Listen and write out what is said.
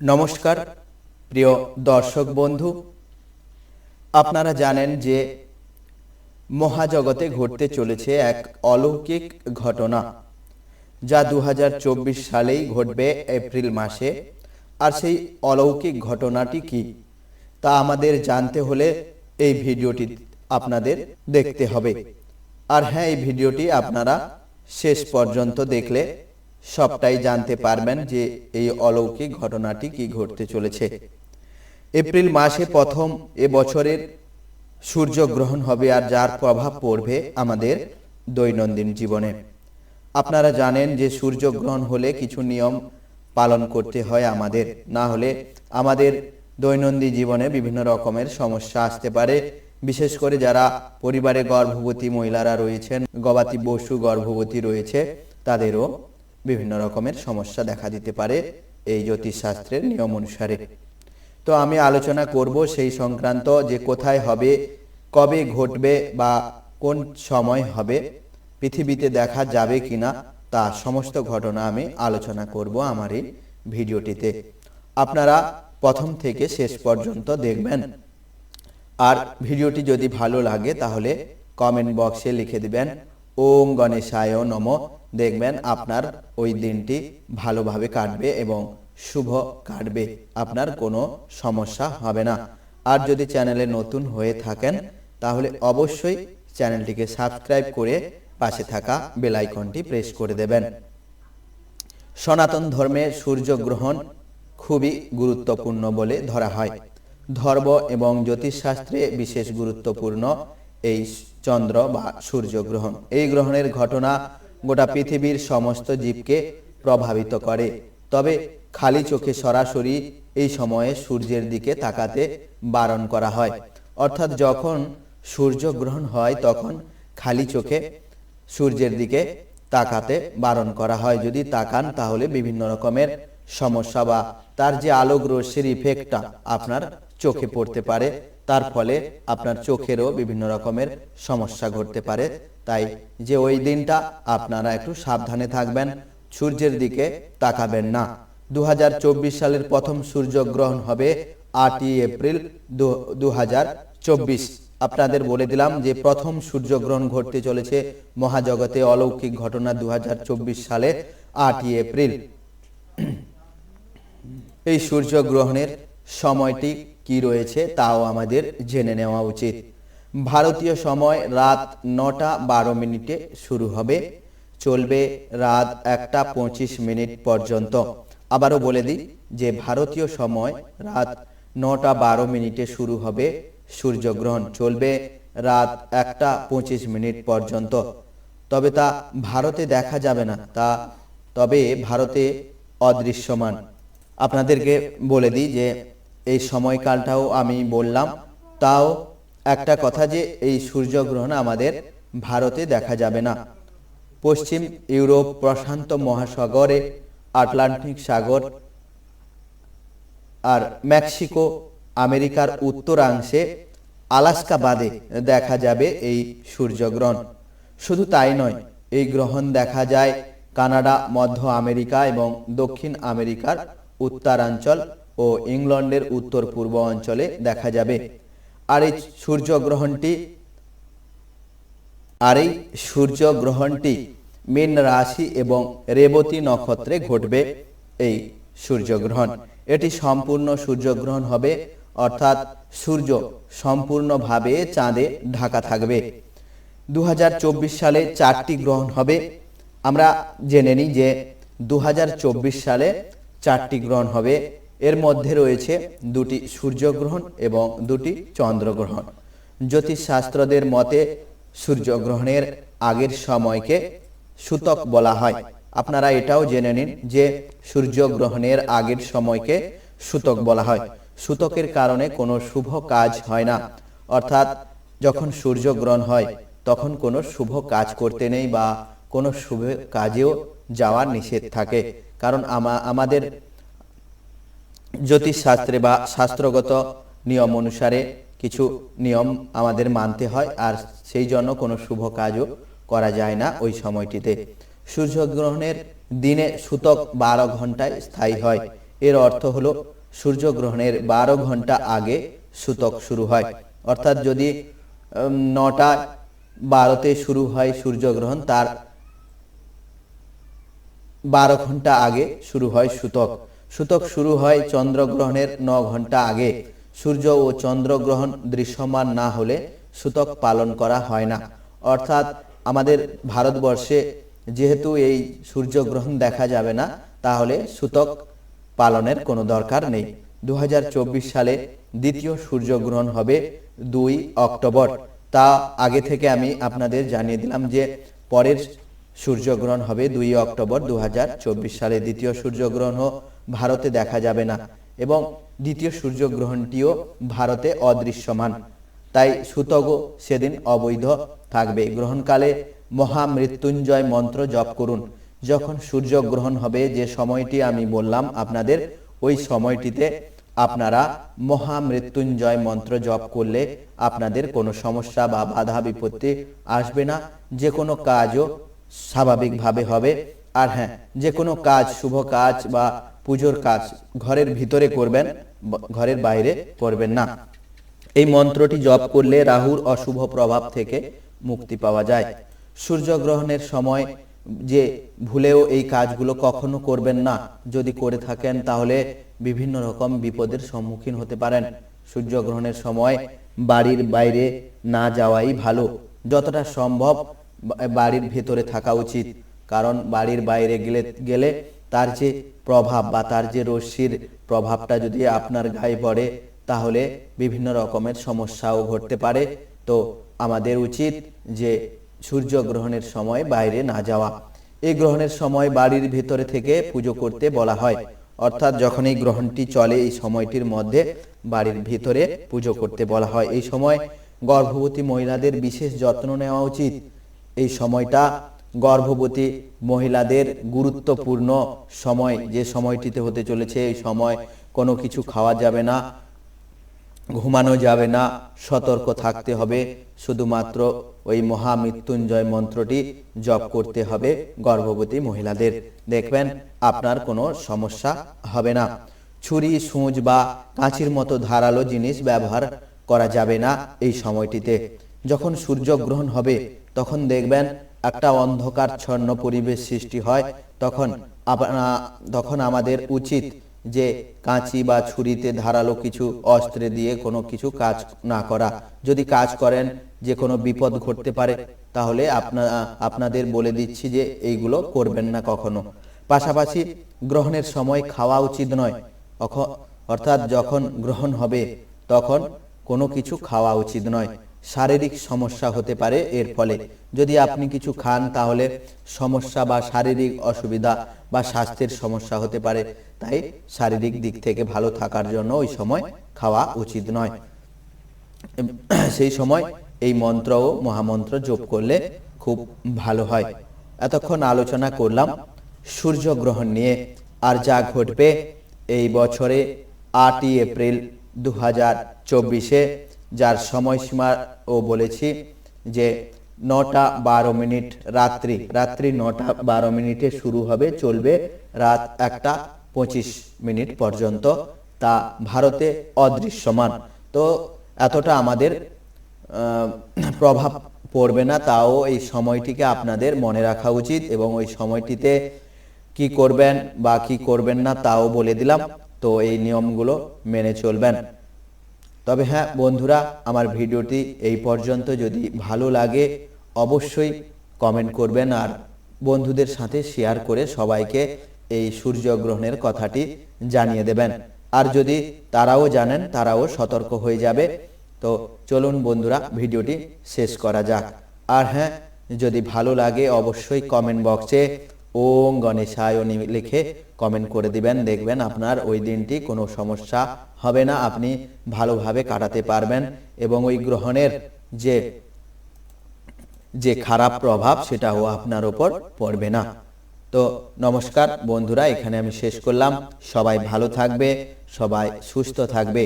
নমস্কার, প্রিয় দর্শক বন্ধু। আপনারা জানেন যে মহাজগতে ঘটতে চলেছে এক অলৌকিক ঘটনা, যা দু সালেই ঘটবে এপ্রিল মাসে। আর সেই অলৌকিক ঘটনাটি কি, তা আমাদের জানতে হলে এই ভিডিওটি আপনাদের দেখতে হবে। আর হ্যাঁ এই ভিডিওটি আপনারা শেষ পর্যন্ত দেখলে সবটাই জানতে পারবেন যে এই অলৌকিক ঘটনাটি কি ঘটতে চলেছে। এপ্রিল মাসে প্রথম এ বছরের সূর্যগ্রহণ হবে আর যার প্রভাব পড়বে আমাদের দৈনন্দিন জীবনে। আপনারা জানেন যে সূর্যগ্রহণ হলে কিছু নিয়ম পালন করতে হয় আমাদের। না হলে আমাদের দৈনন্দিন জীবনে বিভিন্ন রকমের সমস্যা আসতে পারে। বিশেষ করে যারা পরিবারে গর্ভবতী মহিলারা রয়েছেন, গবাদি পশু গর্ভবতী রয়েছে, তাদেরও বিভিন্ন রকমের সমস্যা দেখা দিতে পারে এই জ্যোতিষশাস্ত্রের নিয়ম অনুসারে। তো আমি আলোচনা করব সেই সংক্রান্ত যে কোথায় হবে, কবে ঘটবে বা কোন সময় হবে, পৃথিবীতে দেখা যাবে কিনা তা সমস্ত ঘটনা আমি আলোচনা করব আমার এই ভিডিওটিতে। আপনারা প্রথম থেকে শেষ পর্যন্ত দেখবেন। আর ভিডিওটি যদি ভালো লাগে তাহলে কমেন্ট বক্সে লিখে দিবেন, ওম গণেশায় নম। দেখবেন আপনার ওই দিনটি ভালোভাবে কাটবে এবং শুভ কাটবে। আপনার কোনো সমস্যা হবে না। আর যদি চ্যানেলে নতুন হয়ে থাকেন তাহলে অবশ্যই চ্যানেলটিকে সাবস্ক্রাইব করে পাশে থাকা বেল আইকনটি প্রেস করে দেবেন। সনাতন ধর্মে সূর্যগ্রহণ খুবই গুরুত্বপূর্ণ বলে ধরা হয়। ধর্ম এবং জ্যোতিষশাস্ত্রে বিশেষ গুরুত্বপূর্ণ এই চন্দ্র বা সূর্যগ্রহণ এই গ্রহণের ঘটনা গোটা পৃথিবীর সমস্ত জীবকে প্রভাবিত করে। তবে খালি চোখে সরাসরি এই সময়ে সূর্যের দিকে তাকাতে বারণ করা হয়। অর্থাৎ যখন সূর্যগ্রহণ হয়, তখন খালি চোখে সূর্যের দিকে তাকাতে বারণ করা হয়। যদি তাকান, তাহলে বিভিন্ন রকমের সমস্যা বা তার যে আলোক রশ্মির ইফেক্টটা আপনার চোখে পড়তে পারে। তার ফলে আপনার চোখেরও বিভিন্ন রকমের সমস্যা ঘটতে পারে। তাই যে ওই দিনটা আপনারা একটু সাবধানে থাকবেন, সূর্যের দিকে তাকাবেন না। দু হাজার চব্বিশ সালের প্রথম সূর্যগ্রহণ হবে আটই এপ্রিল দু হাজার চব্বিশ। আপনাদের বলে দিলাম যে প্রথম সূর্যগ্রহণ ঘটতে চলেছে মহাজগতে অলৌকিক ঘটনা দু হাজার চব্বিশ সালে আটই এপ্রিল। এই সূর্যগ্রহণের সময়টি কি রয়েছে তাও আমাদের জেনে নেওয়া উচিত। ভারতীয় সময় রাত নটা বারো মিনিটে শুরু হবে। চলবে রাত একটা পঁচিশ মিনিট পর্যন্ত। আবারও বলে দিই যে ভারতীয় সময় রাত নটা বারো মিনিটে শুরু হবে সূর্যগ্রহণ। চলবে রাত একটা পঁচিশ মিনিট পর্যন্ত। তবে তা ভারতে দেখা যাবে না। তা তবে ভারতে অদৃশ্যমান। আপনাদেরকে বলে দিই যে এই সময়কালটাও আমি বললাম। তাও একটা কথা যে এই সূর্যগ্রহণ আমাদের ভারতে দেখা যাবে না। পশ্চিম ইউরোপ প্রশান্ত মহাসাগরে, আটলান্টিক সাগর আর মেক্সিকো, আমেরিকার উত্তরাংশে আলাস্কা বাদে দেখা যাবে এই সূর্যগ্রহণ। শুধু তাই নয়, এই গ্রহণ দেখা যায় কানাডা, মধ্য আমেরিকা এবং দক্ষিণ আমেরিকার উত্তরাঞ্চল ও ইংল্যান্ডের উত্তর পূর্ব অঞ্চলে দেখা যাবে। আর এই সূর্যগ্রহণটি, আর এই সূর্যগ্রহণটি মীন রাশি এবং রেবতী নক্ষত্রে ঘটবে এই সূর্যগ্রহণ। এটি সম্পূর্ণ সূর্যগ্রহণ হবে, অর্থাৎ সূর্য সম্পূর্ণভাবে চাঁদে ঢাকা থাকবে। দু হাজার চব্বিশ সালে চারটি গ্রহণ হবে। আমরা জেনে নিই যে দু হাজার চব্বিশ সালে চারটি গ্রহণ হবে। এর মধ্যে রয়েছে দুটি সূর্যগ্রহণ এবং দুটি চন্দ্রগ্রহণ। জ্যোতিষশাস্ত্রদের মতে, সূর্যগ্রহণের আগের সময়কে সূতক বলা হয়। আপনারা এটাও জেনে নিন যে সূর্যগ্রহণের আগের সময়কে সূতক বলা হয়। সূতকের কারণে কোনো শুভ কাজ হয় না। অর্থাৎ, যখন সূর্যগ্রহণ হয়, তখন কোনো শুভ কাজ করতে নেই বা কোনো শুভ কাজেও যাওয়ার নিষেধ থাকে। কারণ আমাদের জ্যোতিষশাস্ত্রে বা শাস্ত্রগত নিয়ম অনুসারে কিছু নিয়ম আমাদের মানতে হয়, আর সেই জন্য কোনো শুভ কাজও করা যায় না ওই সময়টিতে। সূর্যগ্রহণের দিনে সূতক বারো ঘন্টায় স্থায়ী হয়। এর অর্থ হলো, সূর্যগ্রহণের বারো ঘণ্টা আগে সূতক শুরু হয়। অর্থাৎ যদি নটা বারোতে শুরু হয় সূর্যগ্রহণ, তার বারো ঘণ্টা আগে শুরু হয় সূতক। সূতক শুরু হয় চন্দ্রগ্রহণের ন ঘণ্টা আগে। সূর্য ও চন্দ্রগ্রহণ দৃশ্যমান না হলে সূতক পালন করা হয় না। অর্থাৎ আমাদের ভারতবর্ষে যেহেতু এই সূর্যগ্রহণ দেখা যাবে না, তাহলে সূতক পালনের কোনো দরকার নেই। দু হাজার চব্বিশ সালে দ্বিতীয় সূর্যগ্রহণ হবে দুই অক্টোবর। তা আগে থেকে আমি আপনাদের জানিয়ে দিলাম যে পরের সূর্যগ্রহণ হবে দুই অক্টোবর দুহাজার চব্বিশ সালে। দ্বিতীয় সূর্যগ্রহণও ভারতে দেখা যাবে না এবং দ্বিতীয় সূর্যগ্রহণটিও ভারতে অদৃশ্যমান। তাই সুতগও সেদিন অবৈধ থাকবে। গ্রহণকালে মহামৃত্যুঞ্জয় মন্ত্র জপ করুন। যখন সূর্যগ্রহণ হবে, যে সময়টি আমি বললাম আপনাদের, ওই সময়টিতে আপনারা মহামৃত্যুঞ্জয় মন্ত্র জপ করলে আপনাদের কোনো সমস্যা বা বাধা বিপত্তি আসবে না। যে কোনো কাজও স্বাভাবিকভাবে হবে। আর হ্যাঁ যে কোনো কাজ, শুভ কাজ বা পুজোর কাজ ঘরের ভিতরে করবেন ঘরের বাইরে করবেন না। এই মন্ত্রটি জপ করলে রাহুর অশুভ প্রভাব থেকে মুক্তি পাওয়া যায়। সূর্যগ্রহণের সময় যে ভুলেও এই কাজগুলো কখনো করবেন না। যদি করে থাকেন তাহলে বিভিন্ন রকম বিপদের সম্মুখীন হতে পারেন। সূর্যগ্রহণের সময় বাড়ির বাইরে না যাওয়াই ভালো। যতটা সম্ভব বাড়ির ভেতরে থাকা উচিত। কারণ বাড়ির বাইরে গেলে গেলে তার যে প্রভাব বা তার যে রশ্মির প্রভাবটা যদি আপনার গায়ে পড়ে, তাহলে বিভিন্ন রকমের সমস্যাও ঘটতে পারে। তো আমাদের উচিত যে সূর্যগ্রহণের সময় বাইরে না যাওয়া। এই গ্রহণের সময় বাড়ির ভিতরে থেকে পুজো করতে বলা হয়। অর্থাৎ যখন এই গ্রহণটি চলে, এই সময়টির মধ্যে বাড়ির ভিতরে পুজো করতে বলা হয়। এই সময় গর্ভবতী মহিলাদের বিশেষ যত্ন নেওয়া উচিত। এই সময়টা গর্ভবতী মহিলাদের গুরুত্বপূর্ণ সময়, যে সময়টিতে হতে চলেছে এই সময়, কোনো কিছু খাওয়া যাবে না, ঘুমানো যাবে না, সতর্ক থাকতে হবে, শুধুমাত্র ওই মহামৃত্যুঞ্জয় মন্ত্রটি জপ করতে হবে গর্ভবতী মহিলাদের। দেখবেন আপনার কোনো সমস্যা হবে না। ছুরি, সূঁচ বা কাঁচির মতো ধারালো জিনিস ব্যবহার করা যাবে না এই সময়টিতে। যখন সূর্যগ্রহণ হবে, তখন দেখবেন একটা অন্ধকারচ্ছন্ন পরিবেশ সৃষ্টি হয়, তখন তখন আমাদের উচিত যে কাঁচি বা ছুরিতে ধারালো কিছু অস্ত্রে দিয়ে কোনো কিছু কাজ না করা। যদি কাজ করেন, যে কোনো বিপদ ঘটতে পারে, তাহলে আপনা, আপনাদের বলে দিচ্ছি যে এইগুলো করবেন না কখনো। পাশাপাশি গ্রহণের সময় খাওয়া উচিত নয়। অর্থাৎ যখন গ্রহণ হবে, তখন কোনো কিছু খাওয়া উচিত নয়। শারীরিক সমস্যা হতে পারে, এর ফলে। যদি আপনি কিছু খান, তাহলে সমস্যা বা শারীরিক অসুবিধা বা স্বাস্থ্যের সমস্যা হতে পারে। তাই শারীরিক দিক থেকে ভালো থাকার জন্য ওই সময় খাওয়া উচিত নয়। সেই সময় এই মন্ত্র ও মহামন্ত্র জপ করলে খুব ভালো হয়। এতক্ষণ আলোচনা করলাম সূর্যগ্রহণ নিয়ে। আর যা ঘটবে এই বছরে আটই এপ্রিল দু হাজার চব্বিশে যার সময়সীমা ও বলেছি যে নটা বারো মিনিট রাত্রি রাত্রি নটা বারো মিনিটে শুরু হবে, চলবে রাত একটা পঁচিশ মিনিট পর্যন্ত। তা ভারতে অদৃশ্যমান। তো এতটা আমাদের প্রভাব পড়বে না, তাও এই সময়টিকে আপনাদের মনে রাখা উচিত এবং ওই সময়টিতে কি করবেন বা কি করবেন না তাও বলে দিলাম। তো এই নিয়মগুলো মেনে চলবেন। তবে হ্যাঁ বন্ধুরা, আমার ভিডিওটি এই পর্যন্ত। যদি ভালো লাগে, অবশ্যই কমেন্ট করবেন আর বন্ধুদের সাথে শেয়ার করে সবাইকে এই সূর্যগ্রহণের কথাটি জানিয়ে দেবেন। আর যদি তারাও জানেন, তারাও সতর্ক হয়ে যাবে। তো চলুন বন্ধুরা, ভিডিওটি শেষ করা যাক। আর হ্যাঁ যদি ভালো লাগে, অবশ্যই কমেন্ট বক্সে ওম গণেশায় লিখে কমেন্ট করে দিবেন। দেখবেন আপনার ওই দিনটি কোনো সমস্যা হবে না। আপনি ভালোভাবে কাটাতে পারবেন এবং ওই গ্রহণের যে যে খারাপ প্রভাব সেটাও আপনার ওপর পড়বে না। তো নমস্কার বন্ধুরা, এখানে আমি শেষ করলাম। সবাই ভালো থাকবে, সবাই সুস্থ থাকবে।